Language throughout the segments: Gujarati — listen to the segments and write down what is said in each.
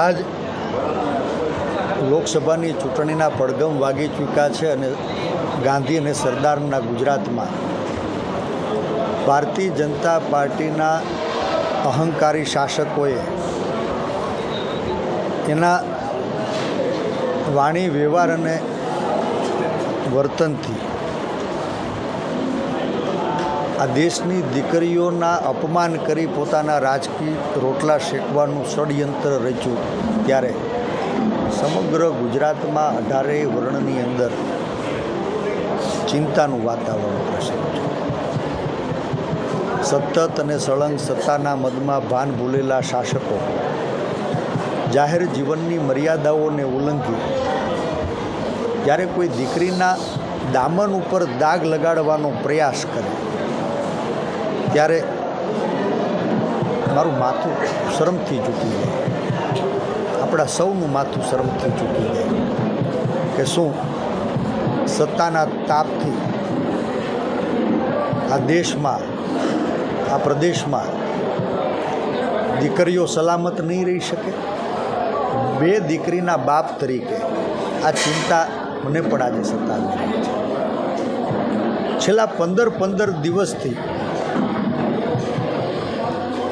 આજ લોકસભાની ચૂંટણીના પડઘમ વાગી ચૂક્યા છે અને ગાંધી અને સરદારના ગુજરાતમાં ભારતીય જનતા પાર્ટીના અહંકારી શાસકોએ એના વાણી વ્યવહાર અને વર્તનથી આ દેશની દીકરીઓના અપમાન કરી પોતાના રાજકીય રોટલા શેકવાનું ષડયંત્ર રચ્યું ત્યારે સમગ્ર ગુજરાતમાં અઢારેય વર્ણની અંદર ચિંતાનું વાતાવરણ પ્રસર્યું છે. સતત અને સળંગ સત્તાના મદમાં ભાન ભૂલેલા શાસકો જાહેર જીવનની મર્યાદાઓને ઉલ્લંઘી જ્યારે કોઈ દીકરીના દામન ઉપર દાગ લગાડવાનો પ્રયાસ કરે ત્યારે મારું માથું શરમથી ચૂકી જાય આપણા સૌનું માથું શરમથી ચૂકી જાય કે શું સત્તાના તાપથી આ દેશમાં, આ પ્રદેશમાં દીકરીઓ સલામત નહીં રહી શકે? બે દીકરીના બાપ તરીકે આ ચિંતા મને પણ આજે સત્તા છેલ્લા પંદર પંદર દિવસથી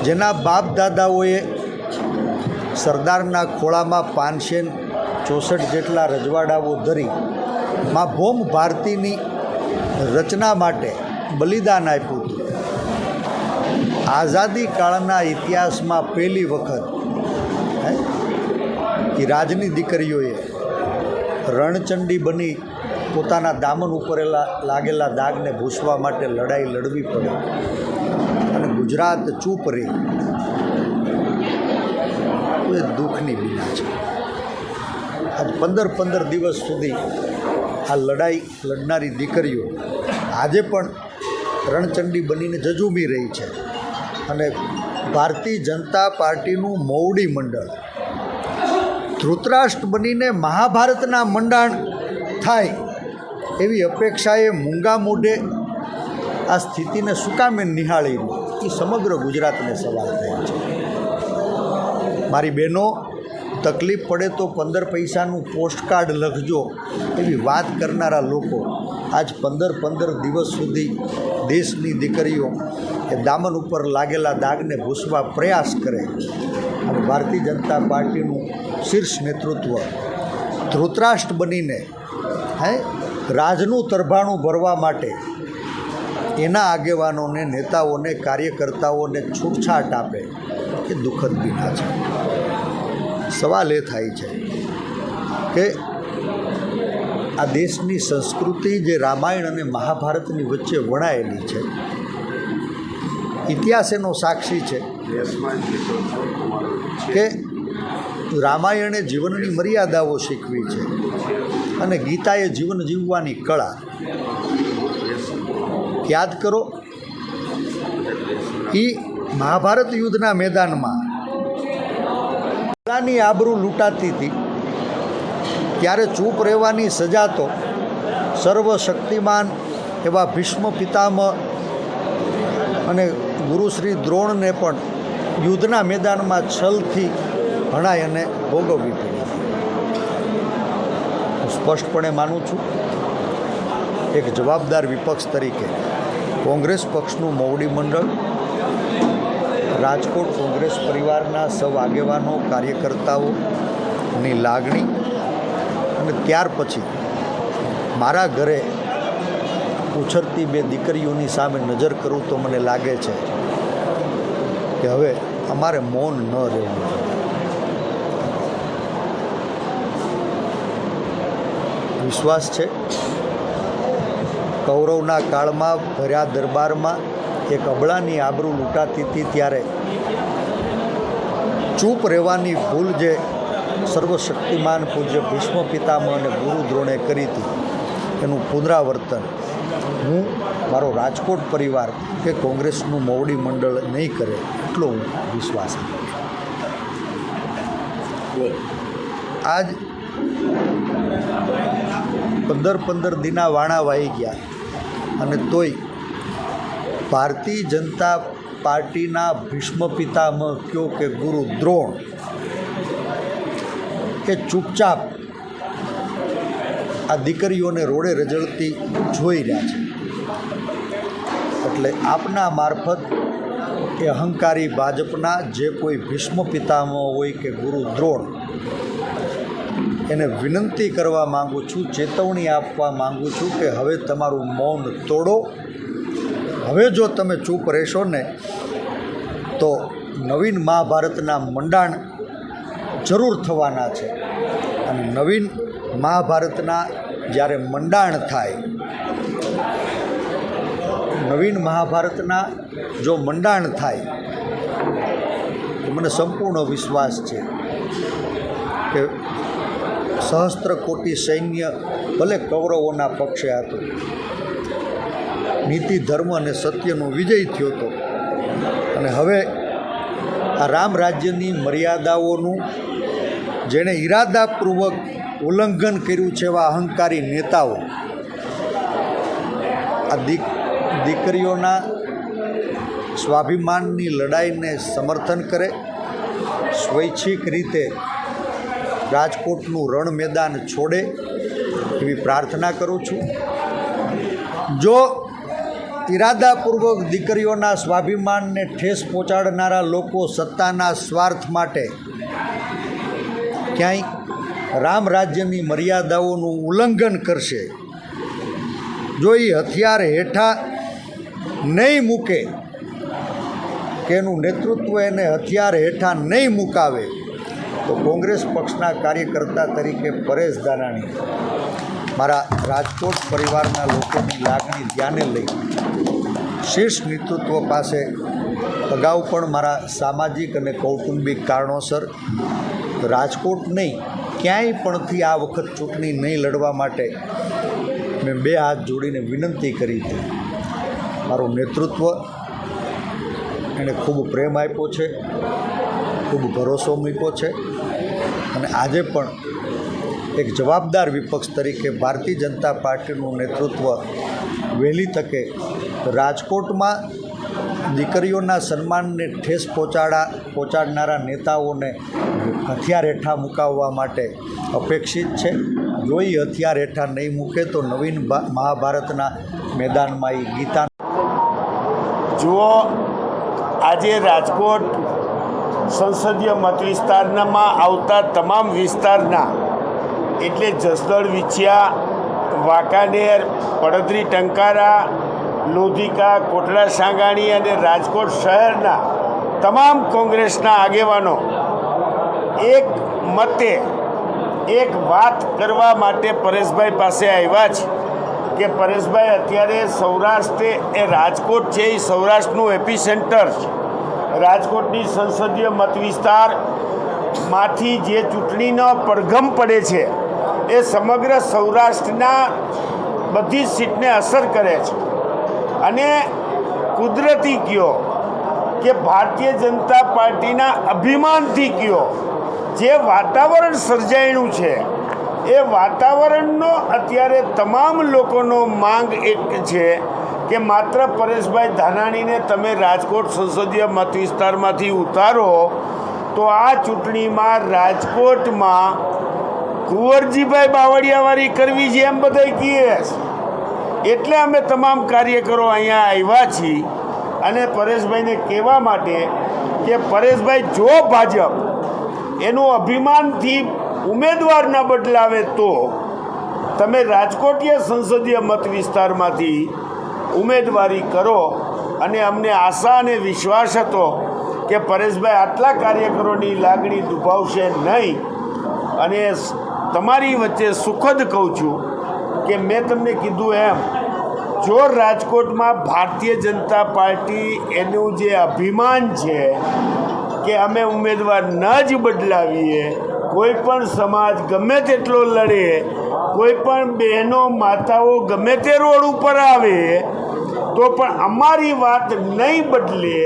જેના બાપ દાદાઓએ સરદારના ખોળામાં પાંચસો ચોસઠ જેટલા રજવાડાઓ ધરી માં ભોમ ભારતીની રચના માટે બલિદાન આપ્યું હતું. આઝાદી કાળના ઇતિહાસમાં પહેલી વખત રાજની દીકરીઓએ રણચંડી બની પોતાના દામન ઉપરેલા લાગેલા દાગને ભૂસવા માટે લડાઈ લડવી પડી. ગુજરાત ચૂપ તો એ દુઃખની બીના છે. આજ પંદર પંદર દિવસ સુધી આ લડાઈ લડનારી દીકરીઓ આજે પણ રણચંડી બનીને જજુમી રહી છે. અને ભારતીય જનતા પાર્ટીનું મોવડી મંડળ ધૃતરાષ્ટ્ર બનીને મહાભારતના મંડાણ થાય એવી અપેક્ષાએ મૂંગા મોઢે આ સ્થિતિને શું કામે નિહાળી એ સમગ્ર ગુજરાતને સવાલ થયા છે. મારી બહેનો, તકલીફ પડે તો પંદર પૈસાનું પોસ્ટકાર્ડ લખજો એવી વાત કરનારા લોકો આજ પંદર પંદર દિવસ સુધી દેશની દીકરીઓ એ દામન ઉપર લાગેલા દાગને ભૂસવા પ્રયાસ કરે અને ભારતીય જનતા પાર્ટીનું શીર્ષ નેતૃત્વ ધૃતરાષ્ટ્ર બનીને, હે, રાજનું તરભાણું ભરવા માટે એના આગેવાનોને, નેતાઓને, કાર્યકર્તાઓને છૂટછાટ આપે એ દુઃખદ બીના છે. સવાલ એ થાય છે કે આ દેશની સંસ્કૃતિ જે રામાયણ અને મહાભારતની વચ્ચે વણાયેલી છે, ઇતિહાસ એનો સાક્ષી છે કે રામાયણે જીવનની મર્યાદાઓ શીખવી છે અને ગીતાએ જીવન જીવવાની કળા યાદ કરો. એ મહાભારત યુદ્ધના મેદાનમાં પોતાની આબરૂ લૂંટાતી હતી. ત્યારે ચૂપ રહેવાની સજા તો સર્વશક્તિમાન એવા ભીષ્મ પિતામહ અને ગુરુ શ્રી દ્રોણને પણ યુદ્ધના મેદાનમાં છલથી ભણાય અને ભોગવવી પડી. હું સ્પષ્ટપણે માનું છું, એક જવાબદાર વિપક્ષ તરીકે કોંગ્રેસ પક્ષનું મોવડી મંડળ, રાજકોટ કોંગ્રેસ પરિવારના સૌ આગેવાનો કાર્યકર્તાઓની લાગણી અને ત્યાર પછી મારા ઘરે ઉછરતી બે દીકરીઓની સામે નજર કરું તો મને લાગે છે કે હવે અમારે મૌન ન રહેવું વિશ્વાસ છે કૌરવના કાળમાં ભર્યા દરબારમાં એક અબળાની આબરૂ લૂંટાતી હતી ત્યારે ચૂપ રહેવાની ભૂલ જે સર્વશક્તિમાન પૂજ્ય ભીષ્મ પિતામહ અને ગુરુ દ્રોણે કરી હતી, એનું પુનરાવર્તન હું, મારો રાજકોટ પરિવાર કે કોંગ્રેસનું મોવડી મંડળ નહીં કરે એટલો હું વિશ્વાસ આજ પંદર પંદર દિના વાણા વાઈ ગયા. અને તોય ભારતીય જનતા પાર્ટીના ભીષ્મ પિતામહ કયો કે ગુરુ દ્રોણ કે ચૂપચાપ આ દીકરીઓને રોડે રજળતી જોઈ રહ્યા છે. એટલે આપના મારફત એ અહંકારી ભાજપના જે કોઈ ભીષ્મ પિતામહ હોય કે ગુરુ દ્રોણ એને વિનંતી કરવા માગું છું, ચેતવણી આપવા માગું છું કે હવે તમારું મૌન તોડો. હવે જો તમે ચૂપ રહેશો ને, તો નવીન મહાભારતના મંડાણ જરૂર થવાના છે. અને નવીન મહાભારતના જ્યારે મંડાણ થાય, નવીન મહાભારતના જો મંડાણ થાય, તો મને સંપૂર્ણ વિશ્વાસ છે કે સહસ્ત્ર કોટી સૈન્ય ભલે કૌરવોના પક્ષે હતું. નીતિ, ધર્મ અને સત્યનો વિજય થયો હતો. અને હવે આ રામ રાજ્યની મર્યાદાઓનું જેણે ઈરાદાપૂર્વક ઉલ્લંઘન કર્યું છે એવા અહંકારી નેતાઓ, આ દીક, દીકરીઓના સ્વાભિમાનની લડાઈને સમર્થન કરે, સ્વૈચ્છિક રીતે રાજકોટનું રણ મેદાન છોડે એવી પ્રાર્થના કરું છું. જો ઇરાદાપૂર્વક દીકરીઓના સ્વાભિમાનને ઠેસ પહોંચાડનારા લોકો સત્તાના સ્વાર્થ માટે ક્યાંય રામ રાજ્યની મર્યાદાઓનું ઉલ્લંઘન કરશે, જો એ હથિયાર હેઠા નહીં મૂકે, કે એનું નેતૃત્વ એને હથિયાર હેઠા નહીં મુકાવે તો કોંગ્રેસ પક્ષના કાર્યકર્તા તરીકે પરેશ દાનાણી મારા રાજકોટ પરિવારના લોકોની લાગણી ધ્યાને લઈ શીર્ષ નેતૃત્વ પાસે અગાઉ પણ મારા સામાજિક અને કૌટુંબિક કારણોસર રાજકોટ નહીં, ક્યાંય પણથી આ વખત ચૂંટણી નહીં લડવા માટે મેં બે હાથ જોડીને વિનંતી કરી હતી મારું નેતૃત્વ એણે ખૂબ પ્રેમ આપ્યો છે, ખૂબ ભરોસો મૂક્યો છે. અને આજે પણ એક જવાબદાર વિપક્ષ તરીકે ભારતીય જનતા પાર્ટીનું નેતૃત્વ વહેલી તકે રાજકોટમાં દીકરીઓના સન્માનને ઠેસ પહોંચાડા, પહોંચાડનારા નેતાઓને હથિયાર હેઠા મુકાવવા માટે અપેક્ષિત છે. જો એ હથિયાર હેઠા નહીં મૂકે તો નવીન મહાભારતના મેદાનમાં એ ગીતા જુઓ, આજે રાજકોટ સંસદીય મત વિસ્તારમાં આવતા તમામ વિસ્તારના, એટલે જસદળ વિછિયા, વાંકાનેર, પડદરી, ટંકારા, લોધિકા કોટડા સાંગાણી અને રાજકોટ શહેરના તમામ કોંગ્રેસના આગેવાનો એક મતે એક વાત કરવા માટે પરેશભાઈ પાસે આવ્યા છે કે પરેશભાઈ અત્યારે સૌરાષ્ટ્ર એ રાજકોટ છે, એ સૌરાષ્ટ્રનું એપી સેન્ટર છે. રાજકોટની સંસદીય મત વિસ્તારમાંથી જે ચૂંટણીનો પડઘમ પડે છે, એ સમગ્ર સૌરાષ્ટ્રના બધી જ સીટને અસર કરે છે. અને કુદરતી કયો કે ભારતીય જનતા પાર્ટીના અભિમાનથી કયો જે વાતાવરણ સર્જાયેલું છે, એ વાતાવરણનો અત્યારે તમામ લોકોનો માંગ એક છે કે માત્ર પરેશભાઈ ધાનાણીને તમે રાજકોટ સંસદીય મત વિસ્તારમાંથી ઉતારો, તો આ ચૂંટણીમાં રાજકોટમાં કુંવરજીભાઈ બાવળિયાવાળી કરવી છે એમ બધા કહીએ. એટલે અમે તમામ કાર્યકરો અહીંયા આવ્યા છીએ અને પરેશભાઈને કહેવા માટે કે પરેશભાઈ, જો ભાજપ એનું અભિમાનથી ઉમેદવાર ન બદલાવે તો તમે રાજકોટીય સંસદીય મત વિસ્તારમાંથી ઉમેદવારી કરો અને અમને આશા અને વિશ્વાસ હતો કે પરેશભાઈ આટલા કાર્યકરોની લાગણી દુભાવશે નહીં. અને તમારી વચ્ચે સુખદ કહું છું કે મેં તમને કીધું એમ જો રાજકોટમાં ભારતીય જનતા પાર્ટી એનું જે અભિમાન છે કે અમે ઉમેદવાર ન જ બદલાવીએ, કોઈ પણ સમાજ ગમે તેટલો લડે કોઈ પણ બહેનો માતાઓ ગમે તે રોડ ઉપર આવે, તો પણ અમારી વાત નહીં બદલે,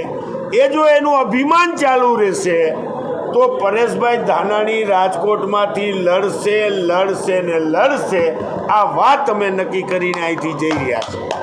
એ જો એનું અભિમાન ચાલુ રહેશે, તો પરેશભાઈ ધાનાણી રાજકોટમાંથી લડશે લડશે ને લડશે, આ વાત અમે નક્કી કરીને અહીંથી જઈ રહ્યા છીએ.